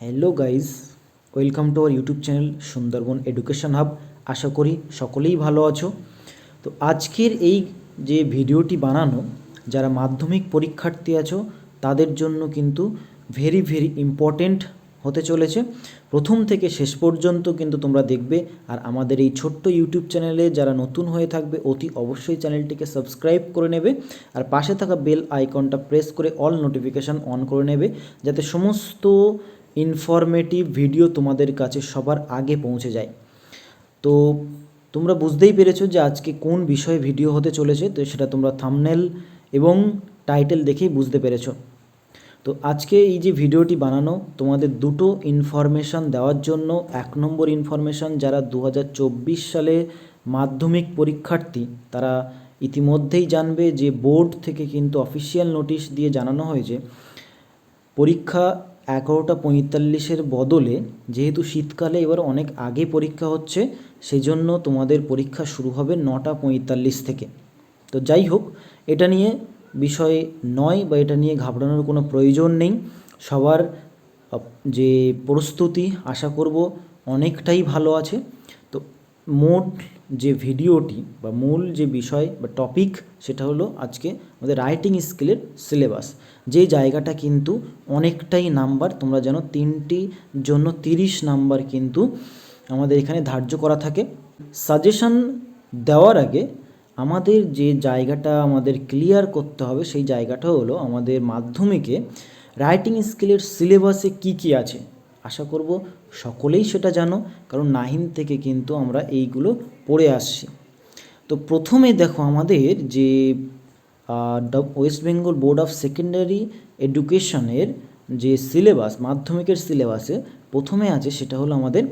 Hello guys welcome to our YouTube channel Sundarban education hub আশা করি সকলেই ভালো আছো। তো আজকের এই যে ভিডিওটি বানানো, যারা মাধ্যমিক পরীক্ষার্থী আছো, তাদের জন্য কিন্তু ভেরি ভেরি ইম্পর্টেন্ট হতে চলেছে। প্রথম থেকে শেষ পর্যন্ত কিন্তু তোমরা দেখবে, আর আমাদের এই ছোট্ট ইউটিউব চ্যানেলে যারা নতুন হয়ে থাকবে, অতি অবশ্যই চ্যানেলটিকে সাবস্ক্রাইব করে নেবে, আর পাশে থাকা বেল আইকনটা প্রেস করে অল নোটিফিকেশান অন করে নেবে, যাতে সমস্ত ইনফরমেটিভ ভিডিও তোমাদের কাছে সবার আগে পৌঁছে যায়। তো তোমরা বুঝতেই পেরেছ যে আজকে কোন বিষয়ে ভিডিও হতে চলেছে, তো সেটা তোমরা থামনেল এবং টাইটেল দেখেই বুঝতে পেরেছ। তো আজকে এই যে ভিডিওটি বানানো, তোমাদের দুটো ইনফরমেশান দেওয়ার জন্য এক নম্বর ইনফরমেশান যারা দু হাজার চব্বিশ সালে মাধ্যমিক পরীক্ষার্থী, তারা ইতিমধ্যেই জানবে যে বোর্ড থেকে কিন্তু অফিসিয়াল নোটিশ দিয়ে জানানো হয়েছে, পরীক্ষা এগারোটা পঁয়তাল্লিশের বদলে, যেহেতু শীতকালে এবার অনেক আগে পরীক্ষা হচ্ছে সেই জন্য তোমাদের পরীক্ষা শুরু হবে নটা পঁয়তাল্লিশ থেকে। তো যাই হোক, এটা নিয়ে বিষয় নয় বা এটা নিয়ে ঘাবড়ানোর কোনো প্রয়োজন নেই। সবার যে প্রস্তুতি, আশা করব অনেকটাই ভালো আছে। মোট যে ভিডিওটি বা মূল যে বিষয় বা টপিক সেটা হলো আজকে আমাদের রাইটিং স্কিলের সিলেবাস যে জায়গাটা কিন্তু অনেকটাই নাম্বার তোমরা জানো তিনটি জন্য তিরিশ নাম্বার কিন্তু আমাদের এখানে ধার্য করা থাকে। সাজেশন দেওয়ার আগে আমাদের যে জায়গাটা আমাদের ক্লিয়ার করতে হবে সেই জায়গাটা হলো আমাদের মাধ্যমিকে রাইটিং স্কিলের সিলেবাসে কি কি আছে। আশা করব সকলেই সেটা জানো, কারণ নাইন থেকে কিন্তু আমরা এইগুলো পড়ে আসছি। তো প্রথমে দেখো আমাদের যে West Bengal board of secondary এডুকেশনের যে সিলেবাস, মাধ্যমিকের সিলেবাসে প্রথমে আছে সেটা হলো আমাদের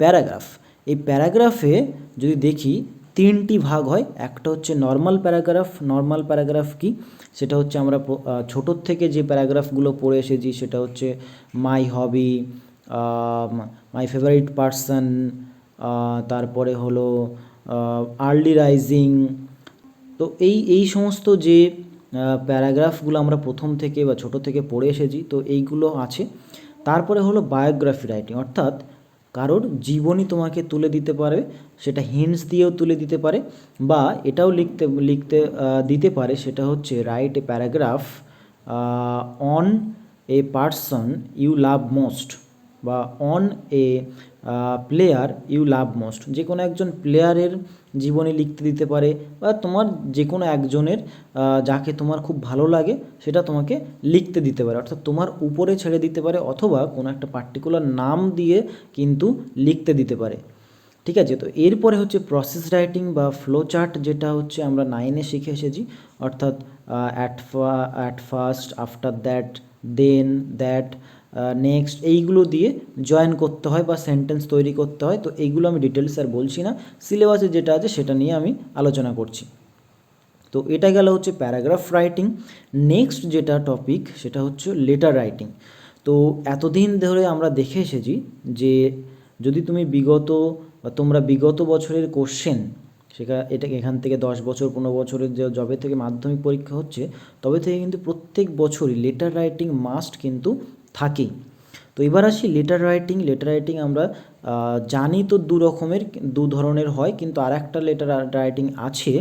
প্যারাগ্রাফ। এই প্যারাগ্রাফে যদি দেখি তিনটি ভাগ হয়, একটা হচ্ছে নর্মাল প্যারাগ্রাফ নর্মাল প্যারাগ্রাফ কি? সেটা হচ্ছে আমরা ছোটোর থেকে যে প্যারাগ্রাফগুলো পড়ে এসেছি, সেটা হচ্ছে মাই হবি মাই ফেভারিট পার্সন তারপরে হলো আর্লি রাইজিং তো এই এই সমস্ত যে প্যারাগ্রাফগুলো আমরা প্রথম থেকে বা ছোট থেকে পড়ে এসেছি, তো এইগুলো আছে। তারপরে হলো বায়োগ্রাফি রাইটিং অর্থাৎ কারোর জীবনী তোমাকে তুলে দিতে পারে, সেটা হিন্টস দিয়েও তুলে দিতে পারে, বা এটাও লিখতে লিখতে দিতে পারে, সেটা হচ্ছে write a paragraph on a person you love most বা on a player you love most যে কোনো একজন প্লেয়ারের জীবনী লিখতে দিতে পারে বা তোমার যে কোনো একজনের যাকে তোমার খুব ভালো লাগে সেটা তোমাকে লিখতে দিতে পারে। অর্থাৎ তোমার উপরে ছেড়ে দিতে পারে অথবা কোনো একটা পার্টিকুলার নাম দিয়ে কিন্তু লিখতে দিতে পারে। ঠিক আছে? তো এরপরে হচ্ছে প্রসেস রাইটিং বা ফ্লো চার্ট যেটা হচ্ছে আমরা নাইনে শিখে এসেছি। অর্থাৎ অ্যাট ফা at first after that then that next এইগুলো দিয়ে জয়েন করতে হয় বা সেন্টেন্স তৈরি করতে হয়। তো এইগুলো আমি ডিটেলস আর বলছি না। সিলেবাসে যেটা আছে সেটা নিয়ে আমি আলোচনা করছি। তো এটা গেল হচ্ছে প্যারাগ্রাফ রাইটিং নেক্সট যেটা টপিক সেটা হচ্ছে লেটার রাইটিং তো এতদিন ধরে আমরা দেখে এসেছি যে যদি তুমি বিগত বা তোমরা বিগত বছরের কোশ্চেন সেটা এটা এখান থেকে দশ বছর, পনেরো বছরের যে জবে থেকে মাধ্যমিক পরীক্ষা হচ্ছে, তবে থেকে কিন্তু প্রত্যেক বছরই লেটার রাইটিং মাস্ট কিন্তু থাকেই। তো এবার আসি লেটার রাইটিং লেটার রাইটিং আমরা জানি তো দু রকমের, দু ধরনের হয়, কিন্তু আর একটা লেটার রাইটিং আছে,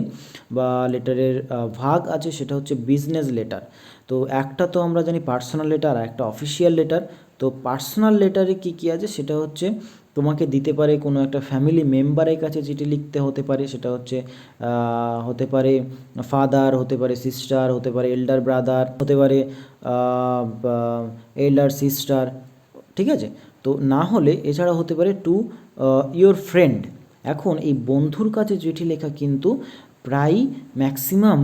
বা লেটারের ভাগ আছে, সেটা হচ্ছে বিজনেস লেটার তো একটা তো আমরা জানি পার্সোনাল লেটার আর একটা অফিসিয়াল লেটার তো পার্সোনাল লেটারে কী কী আছে? সেটা হচ্ছে তোমাকে দিতে পারে কোনো একটা ফ্যামিলি মেম্বারের কাছে চিঠি লিখতে হতে পারে, সেটা হচ্ছে হতে পারে ফাদার হতে পারে সিস্টার হতে পারে এল্ডার ব্রাদার হতে পারে এল্ডার সিস্টার ঠিক আছে? তো না হলে এছাড়া হতে পারে টু ইয়োর ফ্রেন্ড এখন এই বন্ধুর কাছে চিঠি লেখা কিন্তু প্রায় ম্যাক্সিমাম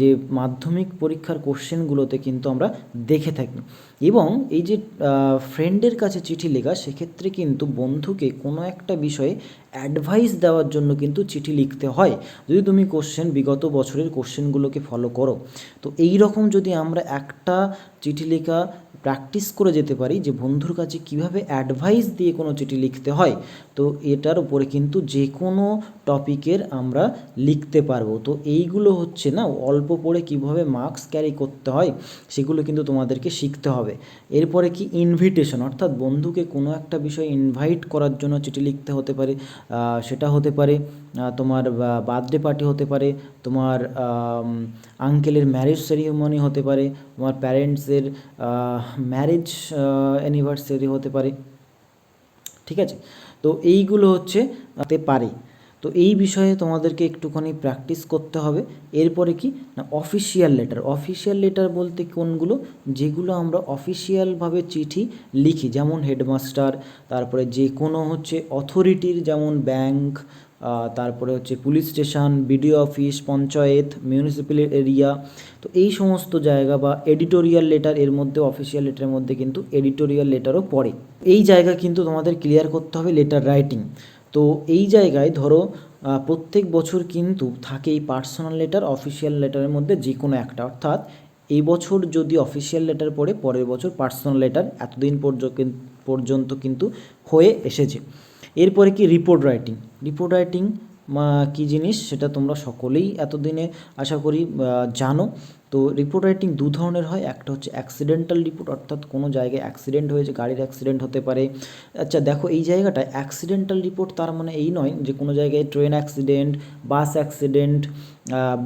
যে মাধ্যমিক পরীক্ষার কোশ্চেনগুলোতে কিন্তু আমরা দেখে থাকি। এবং এই যে ফ্রেন্ডের কাছে চিঠি লেখা, সেক্ষেত্রে কিন্তু বন্ধুকে কোনো একটা বিষয়ে অ্যাডভাইস দেওয়ার জন্য কিন্তু চিঠি লিখতে হয়। যদি তুমি কোশ্চেন বিগত বছরের কোশ্চেনগুলোকে ফলো করো, তো এই রকম যদি আমরা একটা চিঠি লেখা প্র্যাকটিস করে যেতে পারি যে, বন্ধুর কাছে কীভাবে অ্যাডভাইস দিয়ে কোনো চিঠি লিখতে হয়, তো এটার উপরে কিন্তু যে কোনো টপিকের আমরা লিখতে পারব। তো এইগুলো হচ্ছে না অল্প পড়ে কীভাবে মার্কস ক্যারি করতে হয়, সেগুলো কিন্তু তোমাদেরকে শিখতে হবে। এরপরে কি ইনভিটেশন অর্থাৎ বন্ধুকে কোনো একটা বিষয়ে ইনভাইট করার জন্য চিঠি লিখতে হতে পারে সেটা হতে পারে তোমার বার্থডে পার্টি হতে পারে, তোমার আঙ্কেলের ম্যারেজ সেরিমনি হতে পারে, তোমার প্যারেন্টসের ম্যারেজ অ্যানিভার্সারি হতে পারে। ঠিক আছে? তো এইগুলো হচ্ছে পারে। তো এই বিষয়ে তোমাদেরকে একটুখানি প্র্যাকটিস করতে হবে। এরপরে কি? না অফিসিয়াল লেটার অফিসিয়াল লেটার বলতে কোনগুলো? যেগুলো আমরা অফিসিয়ালভাবে চিঠি লিখি। যেমন হেডমাস্টার তারপরে যে কোনো হচ্ছে অথরিটির যেমন ব্যাংক তারপরে হচ্ছে police station BDO office panchayat municipal area তো এই সমস্ত জায়গা বা এডিটোরিয়াল লেটার এর মধ্যে অফিসিয়াল লেটারের মধ্যে কিন্তু এডিটোরিয়াল লেটারও পড়ে। এই জায়গা কিন্তু তোমাদের ক্লিয়ার করতে হবে লেটার রাইটিং তো এই জায়গায় ধরো প্রত্যেক বছর কিন্তু থাকে এই পার্সোনাল লেটার অফিসিয়াল লেটারের মধ্যে যে কোনো একটা। অর্থাৎ এই বছর যদি অফিসিয়াল লেটার পড়ে, পরের বছর পার্সোনাল লেটার এতদিন পর্য- পর্যন্ত কিন্তু হয়ে এসেছে। এরপরে কি রিপোর্ট রাইটিং রিপোর্ট রাইটিং কী জিনিস সেটা তোমরা সকলেই এতদিনে আশা করি জানো। তো রিপোর্ট রাইটিং দু ধরনের হয়। একটা হচ্ছে অ্যাক্সিডেন্টাল রিপোর্ট অর্থাৎ কোনো জায়গায় অ্যাক্সিডেন্ট হয়েছে, গাড়ির অ্যাক্সিডেন্ট হতে পারে। আচ্ছা দেখো, এই জায়গাটায় অ্যাক্সিডেন্টাল রিপোর্ট তার মানে এই নয় যে কোনো জায়গায় train accident bus accident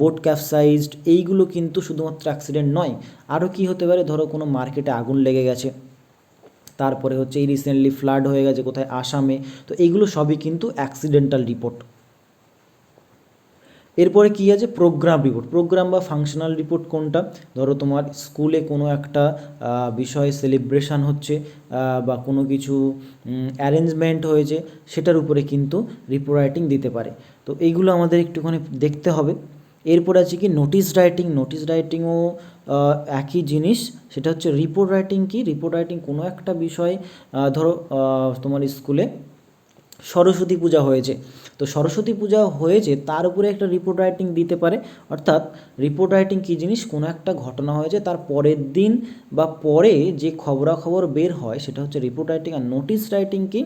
boat capsized এইগুলো কিন্তু শুধুমাত্র অ্যাক্সিডেন্ট নয়। আরও কি হতে পারে? ধরো, কোনো মার্কেটে আগুন লেগে গেছে। তারপরে হচ্ছে এই রিসেন্টলি ফ্লাড হয়ে গেছে কোথায়? আসামে। তো এইগুলো সবই কিন্তু অ্যাক্সিডেন্টাল রিপোর্ট এরপরে কী আছে? প্রোগ্রাম রিপোর্ট প্রোগ্রাম বা ফাংশনাল রিপোর্ট কোনটা? ধরো তোমার স্কুলে কোনো একটা বিষয়ে সেলিব্রেশন হচ্ছে বা কোনো কিছু অ্যারেঞ্জমেন্ট হয়েছে, সেটার উপরে কিন্তু রিপোর্ট রাইটিং দিতে পারে। তো এইগুলো আমাদের একটুখানি দেখতে হবে। এরপর আছে কি? নোটিশ রাইটিং নোটিশ রাইটিংও একই জিনিস। সেটা হচ্ছে রিপোর্ট রাইটিং কি? রিপোর্ট রাইটিং কোনো একটা বিষয় ধরো তোমার স্কুলে সরস্বতী পূজা হয়েছে। তো সরস্বতী পূজা হয়েছে, তার উপরে একটা রিপোর্ট রাইটিং দিতে পারে। অর্থাৎ রিপোর্ট রাইটিং কী জিনিস? কোনো একটা ঘটনা হয়েছে, তার পরের দিন বা পরে যে খবরাখবর বের হয়, সেটা হচ্ছে রিপোর্ট রাইটিং আর নোটিশ রাইটিং কি?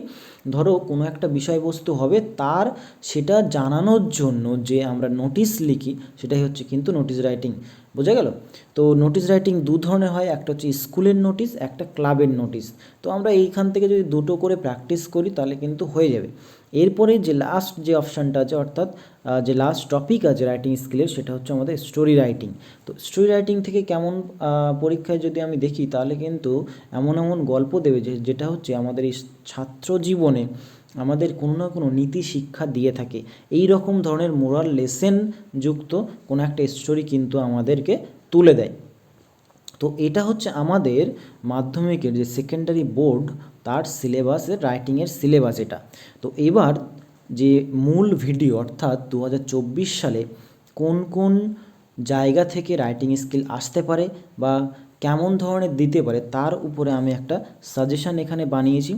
ধরো কোনো একটা বিষয়বস্তু হবে, তার সেটা জানানোর জন্য যে আমরা নোটিশ লিখি, সেটাই হচ্ছে কিন্তু নোটিশ রাইটিং বোঝা গেল? তো নোটিশ রাইটিং দু ধরনের হয়, একটা হচ্ছে স্কুলের নোটিশ একটা ক্লাবের নোটিশ তো আমরা এইখান থেকে যদি দুটো করে প্র্যাকটিস করি, তাহলে কিন্তু হয়ে যাবে। এরপরে যে লাস্ট যে অপশানটা আছে, অর্থাৎ যে লাস্ট টপিক আছে রাইটিং স্কিলের সেটা হচ্ছে আমাদের স্টোরি রাইটিং তো স্টোরি রাইটিং থেকে কেমন পরীক্ষায় যদি আমি দেখি, তাহলে কিন্তু এমন এমন গল্প দেবে যে, যেটা হচ্ছে আমাদের এই ছাত্র জীবনে আমাদের কোনো না কোনো নীতি শিক্ষা দিয়ে থাকে। এই রকম ধরনের মোরাল লেসেন যুক্ত কোনো একটা স্টোরি কিন্তু আমাদেরকে তুলে দেয়। তো এটা হচ্ছে আমাদের মাধ্যমিকের যে সেকেন্ডারি বোর্ড তার সিলেবাসের রাইটিংয়ের সিলেবাস এটা। তো এবার যে মূল ভিডিও অর্থাৎ দু হাজার চব্বিশ সালে কোন কোন জায়গা থেকে রাইটিং স্কিল আসতে পারে বা কেমন ধরনের দিতে পারে তার উপরে আমি একটা সাজেশান এখানে বানিয়েছি।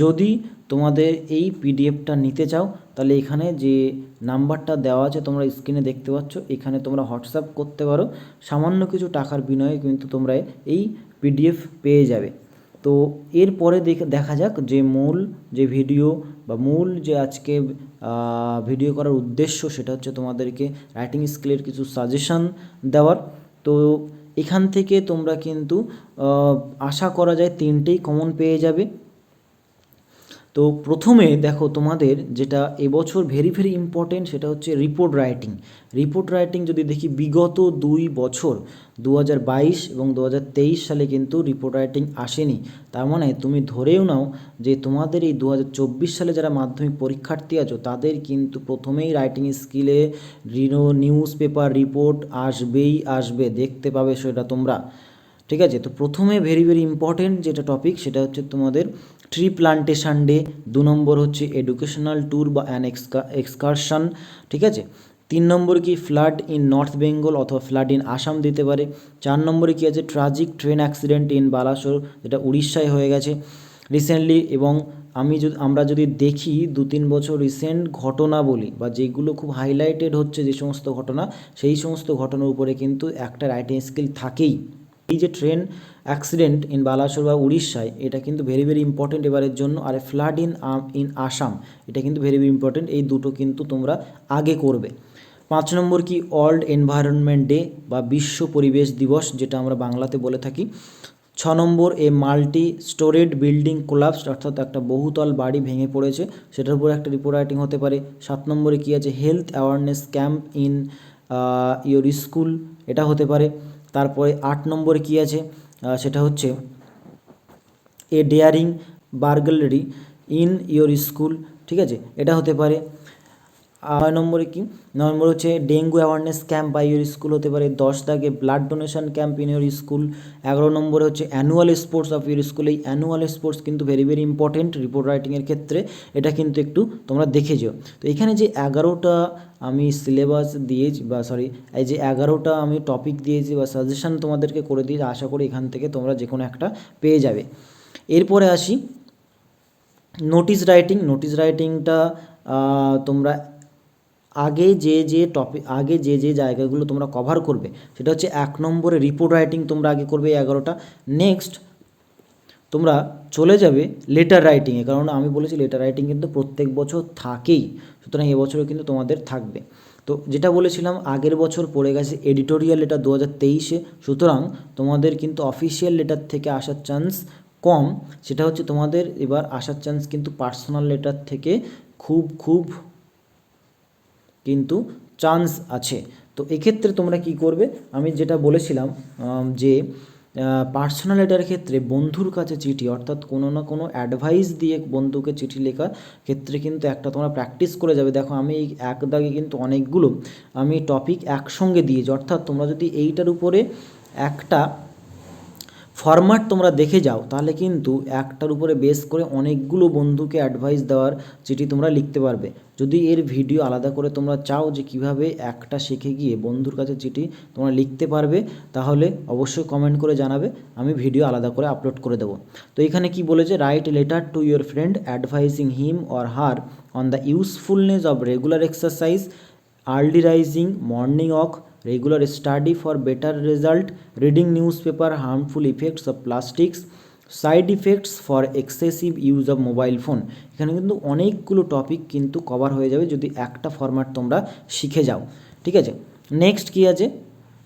যদি তোমাদের এই পিডিএফটা নিতে চাও, তাহলে এখানে যে নাম্বারটা দেওয়া আছে তোমরা স্ক্রিনে দেখতে পাচ্ছ, এখানে তোমরা হোয়াটসঅ্যাপ করতে পারো। সামান্য কিছু টাকার বিনিময়ে কিন্তু তোমরা এই পিডিএফ পেয়ে যাবে। তো এরপরে দেখে, দেখা যাক যে মূল যে ভিডিও বা মূল যে আজকে ভিডিও করার উদ্দেশ্য সেটা হচ্ছে তোমাদেরকে রাইটিং স্কিলের কিছু সাজেশন দেওয়ার। তো এখান থেকে তোমরা কিন্তু আশা করা যায় তিনটেই কমন পেয়ে যাবে। তো প্রথমে দেখো তোমাদের যেটা এবছর ভেরি ভেরি ইম্পর্টেন্ট সেটা হচ্ছে রিপোর্ট রাইটিং রিপোর্ট রাইটিং যদি দেখি বিগত দুই বছর দু হাজার বাইশ এবং দু হাজার তেইশ সালে কিন্তু রিপোর্ট রাইটিং আসেনি। তার মানে তুমি ধরেও নাও যে তোমাদের এই দু হাজার চব্বিশ সালে যারা মাধ্যমিক পরীক্ষার্থী আছো, তাদের কিন্তু প্রথমেই রাইটিং স্কিলে রিনো নিউজ পেপার রিপোর্ট আসবেই আসবে, দেখতে পাবে সেটা তোমরা। ঠিক আছে? তো প্রথমে ভেরি ভেরি ইম্পর্টেন্ট যেটা টপিক সেটা হচ্ছে তোমাদের ট্রি প্লান্টেশন ডে দু নম্বর হচ্ছে এডুকেশনাল ট্যুর বা অ্যান এক্সকারশন ঠিক আছে? তিন নম্বর কি ফ্লাড ইন নর্থ বেঙ্গল অথবা ফ্লাড ইন আসাম দিতে পারে। চার নম্বরে কি আছে tragic train accident in Balasore যেটা উড়িষ্যায় হয়ে গেছে রিসেন্টলি এবং আমি যদি, আমরা যদি দেখি দু তিন বছর রিসেন্ট ঘটনা বলি বা যেগুলো খুব হাইলাইটেড হচ্ছে যে সমস্ত ঘটনা, সেই সমস্ত ঘটনার উপরে কিন্তু একটা রাইটিং স্কিল থাকেই। এই যে ট্রেন অ্যাক্সিডেন্ট ইন বালাসোর বা উড়িষ্যায়, এটা কিন্তু ভেরি ভেরি ইম্পর্টেন্ট এবারের জন্য। আর ফ্লাড ইন ইন আসাম, এটা কিন্তু ভেরি ভেরি ইম্পর্টেন্ট এই দুটো কিন্তু তোমরা আগে করবে। পাঁচ নম্বর কি? ওয়ার্ল্ড এনভায়রনমেন্ট ডে বা বিশ্ব পরিবেশ দিবস, যেটা আমরা বাংলাতে বলে থাকি। ছ নম্বর, a multi storeyed building collapse অর্থাৎ একটা বহুতল বাড়ি ভেঙে পড়েছে, সেটার উপর একটা রিপোর্ট রাইটিং হতে পারে। সাত নম্বরে কী আছে? Health awareness camp in your school এটা হতে পারে। তারপরে আট নম্বরে কী আছে? সেটা হচ্ছে a daring burglary in your school ঠিক আছে? এটা হতে পারে। নয় নম্বরে কি? নয় নম্বর হচ্ছে dengue awareness camp by your school হতে পারে। দশ দাগে blood donation camp in your school এগারো নম্বরে হচ্ছে annual sports of your school এই অ্যানুয়াল স্পোর্টস কিন্তু ভেরি ভেরি ইম্পর্টেন্ট রিপোর্ট রাইটিংয়ের ক্ষেত্রে। এটা কিন্তু একটু তোমরা দেখে যেও। তো এখানে যে এগারোটা আমি সিলেবাস দিয়েছি বা সরি এই যে এগারোটা আমি টপিক দিয়েছি বা সাজেশান তোমাদেরকে করে দিয়েছি, আশা করি এখান থেকে তোমরা যে কোনো একটা পেয়ে যাবে। এরপরে আসি। নোটিশ রাইটিং নোটিশ রাইটিংটা তোমরা আগে যে যে টপিক আগে যে যে জায়গাগুলো তোমরা কভার করবে, সেটা হচ্ছে এক নম্বরে রিপোর্ট রাইটিং তোমরা আগে করবে এগারোটা। নেক্সট তোমরা চলে যাবে লেটার রাইটিংয়ে কারণ আমি বলেছি লেটার রাইটিং কিন্তু প্রত্যেক বছর থাকেই, সুতরাং এবছরও কিন্তু তোমাদের থাকবে। তো যেটা বলেছিলাম, আগের বছর পড়ে গেছে এডিটোরিয়াল লেটার দু হাজার তেইশে, সুতরাং তোমাদের কিন্তু অফিসিয়াল লেটার থেকে আসার চান্স কম। সেটা হচ্ছে তোমাদের এবার আসার চান্স কিন্তু পার্সোনাল লেটার থেকে খুব খুব কিন্তু চান্স আছে। তো এক্ষেত্রে তোমরা কি করবে? আমি যেটা বলেছিলাম যে পার্সোনাল লেটার ক্ষেত্রে বন্ধুর কাছে চিঠি, অর্থাৎ কোনো না কোনো অ্যাডভাইস দিয়ে বন্ধুকে চিঠি লেখার ক্ষেত্রে কিন্তু একটা তোমরা প্র্যাকটিস করে যাবে। দেখো, আমি এক দাগে কিন্তু অনেকগুলো, আমি টপিক একসঙ্গে দিয়েছি। অর্থাৎ তোমরা যদি এইটার উপরে একটা ফরম্যাট তোমরা দেখে যাও, তাহলে কিন্তু একটার উপরে বেস করে অনেকগুলো বন্ধুকে অ্যাডভাইস দেওয়ার চিঠি তোমরা লিখতে পারবে। যদি এর ভিডিও আলাদা করে তোমরা চাও যে কীভাবে একটা শিখে গিয়ে বন্ধুর কাছে চিঠি তোমরা লিখতে পারবে, তাহলে অবশ্যই কমেন্ট করে জানাবে, আমি ভিডিও আলাদা করে আপলোড করে দেবো। তো এখানে কি বলেছে? Write letter to your friend advising him or her on the usefulness of regular exercise early rising morning walk study for better result reading newspaper harmful effects of plastics side effects for excessive use of mobile phone এখানে কিন্তু অনেকগুলো topic কিন্তু cover হয়ে যাবে যদি একটা format তোমরা শিখে যাও। ঠিক আছে? নেক্সট কী আছে?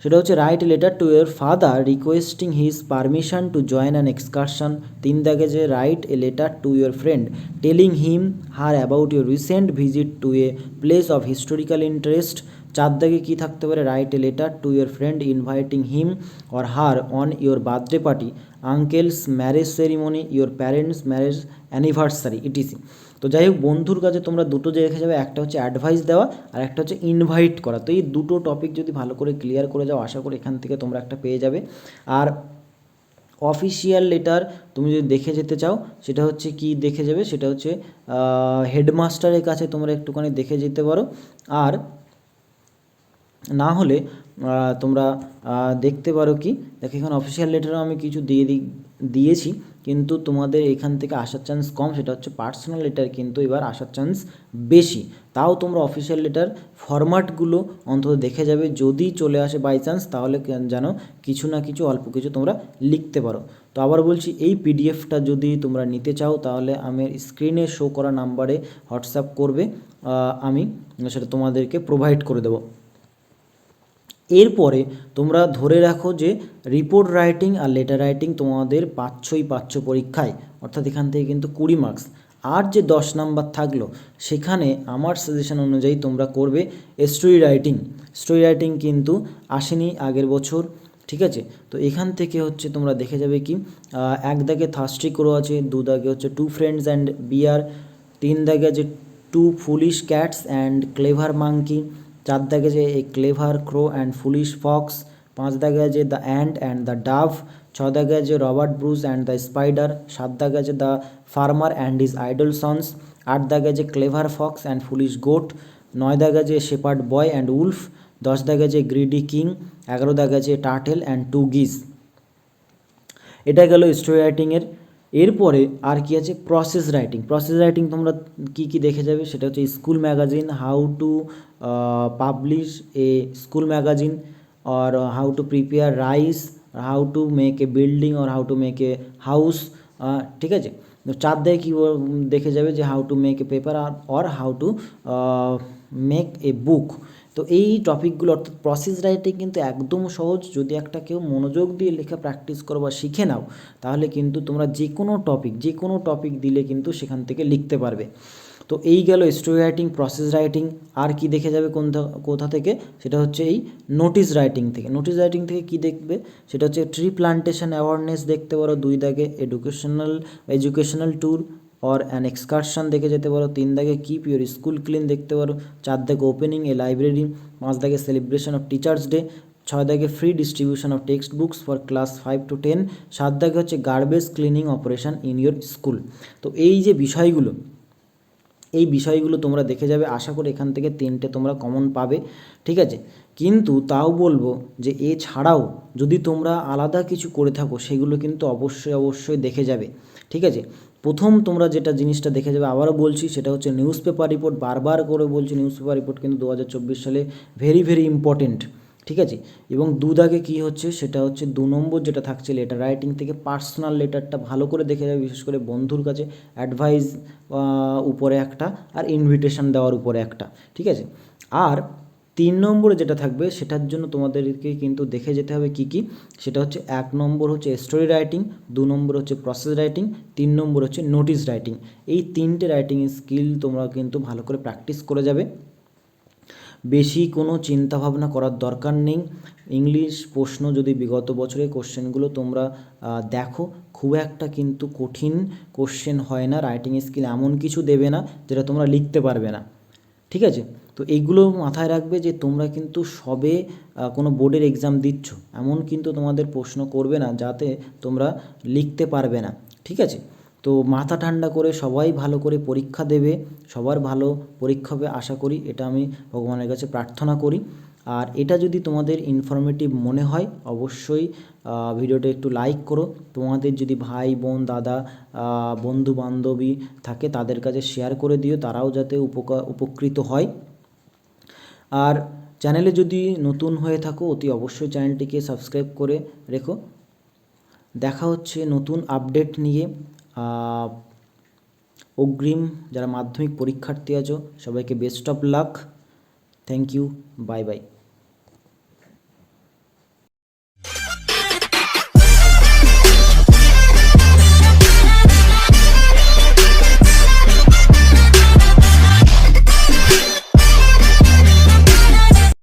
সেটা হচ্ছে write letter to your father requesting his permission to join an excursion তিন দাগে যে write a letter to your friend telling him her about your recent visit to a place of historical interest চার দাগে কী থাকতে পারে? Write a letter to your friend inviting him or her on your birthday party uncle's marriage ceremony your parents marriage anniversary etc তো যাই হোক, বন্ধুর কাছে তোমরা দুটো যে রেখে যাবে, একটা হচ্ছে অ্যাডভাইস দেওয়া আর একটা হচ্ছে ইনভাইট করা। তো এই দুটো টপিক যদি ভালো করে ক্লিয়ার করে যাও, আশা করি এখান থেকে তোমরা একটা পেয়ে যাবে। আর অফিসিয়াল লেটার তুমি যদি দেখে যেতে চাও, সেটা হচ্ছে কি দেখে যাবে? সেটা হচ্ছে হেডমাস্টারের কাছে তোমরা একটুখানি দেখে যেতে পারো। আর না হলে তোমরা দেখতে পারো কি, দেখো এখানে অফিসিয়াল লেটারও আমি কিছু দিয়ে দিয়েছি, কিন্তু তোমাদের এখান থেকে আসার চান্স কম, সেটা হচ্ছে পার্সোনাল লেটার কিন্তু এবার আসার চান্স বেশি। তাও তোমরা অফিসিয়াল লেটার ফরম্যাটগুলো অন্তত দেখে যাবে, যদি চলে আসে বাই চান্স তাহলে যেন কিছু না কিছু, অল্প কিছু তোমরা লিখতে পারো। তো আবার বলছি, এই পিডিএফটা যদি তোমরা নিতে চাও, তাহলে আমি স্ক্রিনে শো করা নাম্বারে হোয়াটসঅ্যাপ করবে আমি, সেটা তোমাদেরকে প্রোভাইড করে দেবো। এরপরে তোমরা ধরে রাখো যে রিপোর্ট রাইটিং আর লেটার রাইটিং তোমাদের পাচ্ছই পাচ্ছ পরীক্ষায়, অর্থাৎ এখান থেকে কিন্তু কুড়ি মার্কস আর যে দশ নাম্বার থাকল, সেখানে আমার সাজেশন অনুযায়ী তোমরা করবে স্টোরি রাইটিং স্টোরি রাইটিং কিন্তু আসেনি আগের বছর, ঠিক আছে? তো এখান থেকে হচ্ছে তোমরা দেখে যাবে কি এক দাগে থার্স্টি ক্রো আছে, দু দাগে হচ্ছে টু ফ্রেন্ডস অ্যান্ড বিয়ার তিন দাগে আছে two foolish cats and clever monkey চার দাগে যে a clever, crow and foolish fox, পাঁচ দাগে আছে the and and the dove, ছ দাগে আছে Robert Bruce and the spider, সাত দাগে আছে the farmer and his idle sons, আট দাগে আছে clever fox and foolish goat, নয় দাগে আছে শেপার্ড বয় অ্যান্ড উলফ, দশ দাগে আছে গ্রিডি কিং, এগারো দাগে আছে টার্টেল অ্যান্ড টু গিজ। এটা গেল স্টোরি রাইটিংয়ের এরপরে আর কি আছে? প্রসেস রাইটিং প্রসেস রাইটিং তোমরা কি কি দেখে যাবে? সেটা হচ্ছে school magazine how to publish a school magazine R how to prepare rice how to make a building or how to make a house ঠিক আছে? চার দেয় কি দেখে যাবে যে how to make a paper R or how to make a book তো এই টপিকগুলো অর্থাৎ প্রসেস রাইটিং কিন্তু একদম সহজ। যদি একটা কেউ মনোযোগ দিয়ে লেখা প্র্যাকটিস করো বা শিখে নাও, তাহলে কিন্তু তোমরা যে কোনো টপিক যে কোনো টপিক দিলে কিন্তু সেখান থেকে লিখতে পারবে। তো এই গেল স্টোরি রাইটিং প্রসেস রাইটিং আর কি দেখে যাবে কোনটা কোথা থেকে? সেটা হচ্ছে এই নোটিস রাইটিং থেকে। নোটিস রাইটিং থেকে কি দেখবে? সেটা হচ্ছে ট্রি প্লান্টেশন অ্যাওয়ারনেস দেখতে পারো, দুই দাগে educational educational tour or an excursion দেখে যেতে পারো। তিন দাগে কিপ ইউর স্কুল ক্লিন দেখতে পারো। চার দাগে ওপেনিং এ লাইব্রেরি পাঁচ দাগে সেলিব্রেশন অফ টিচার্স ডে ছয় দাগে free distribution of text books for class five to ten সাত দাগে হচ্ছে garbage cleaning operation in your school তো এই যে বিষয়গুলো, এই বিষয়গুলো তোমরা দেখে যাবে। আশা করি এখান থেকে তিনটে তোমরা কমন পাবে। ঠিক আছে? কিন্তু তাও বলব যে এছাড়াও যদি তোমরা আলাদা কিছু করে থাকো, সেগুলো কিন্তু অবশ্যই অবশ্যই দেখে যাবে। ঠিক আছে? প্রথম তোমরা যেটা জিনিসটা দেখে যাবে, আবারও বলছি, সেটা হচ্ছে নিউজ পেপার রিপোর্ট বারবার করে বলছি নিউজ পেপার রিপোর্ট কিন্তু দু হাজার চব্বিশ সালে ভেরি ভেরি ইম্পর্টেন্ট ঠিক আছে? এবং দু দাগে কী হচ্ছে, সেটা হচ্ছে দু নম্বর যেটা থাকছে লেটার রাইটিং থেকে পার্সোনাল লেটারটা ভালো করে দেখে যাবে, বিশেষ করে বন্ধুর কাছে অ্যাডভাইস উপরে একটা, আর ইনভিটেশন দেওয়ার উপরে একটা, ঠিক আছে? আর তিন নম্বরে যেটা থাকবে, সেটার জন্য তোমাদেরকে কিন্তু দেখে যেতে হবে কি কি। সেটা হচ্ছে এক নম্বর হচ্ছে স্টোরি রাইটিং দু নম্বর হচ্ছে প্রসেস রাইটিং তিন নম্বর হচ্ছে নোটিস রাইটিং এই তিনটে রাইটিং স্কিল তোমরা কিন্তু ভালো করে প্র্যাকটিস করে যাবে। বেশি কোনো চিন্তা ভাবনা করার দরকার নেই। ইংলিশ প্রশ্ন যদি বিগত বছরের কোশ্চেনগুলো তোমরা দেখো, খুব একটা কিন্তু কঠিন কোশ্চেন হয় না। রাইটিং স্কিল এমন কিছু দেবে না, যেটা তোমরা লিখতে পারবে না। ঠিক আছে? তো এইগুলো মাথায় রাখবে যে তোমরা কিন্তু সবে কোনো বোর্ডের এক্সাম দিচ্ছ। এমন কিন্তু তোমাদের প্রশ্ন করবে না, যাতে তোমরা লিখতে পারবে না। ঠিক আছে? তো মাথা ঠান্ডা করে সবাই ভালো করে পরীক্ষা দেবে, সবার ভালো পরীক্ষা হবে, আশা করি। এটা আমি ভগবানের কাছে প্রার্থনা করি। আর এটা যদি তোমাদের ইনফরমেটিভ মনে হয়, অবশ্যই ভিডিওটা একটু লাইক করো। তোমাদের যদি ভাই, বোন, দাদা বন্ধু বান্ধবী থাকে, তাদের কাছে শেয়ার করে দিও, তারাও যাতে উপকার উপকৃত হয়। আর চ্যানেলে যদি নতুন হয়ে থাকো, অতি অবশ্যই চ্যানেলটিকে সাবস্ক্রাইব করে রেখো। দেখা হচ্ছে নতুন আপডেট নিয়ে। অগ্রিম যারা মাধ্যমিক পরীক্ষার্থী আছো, সবাইকে best of luck thank you bye bye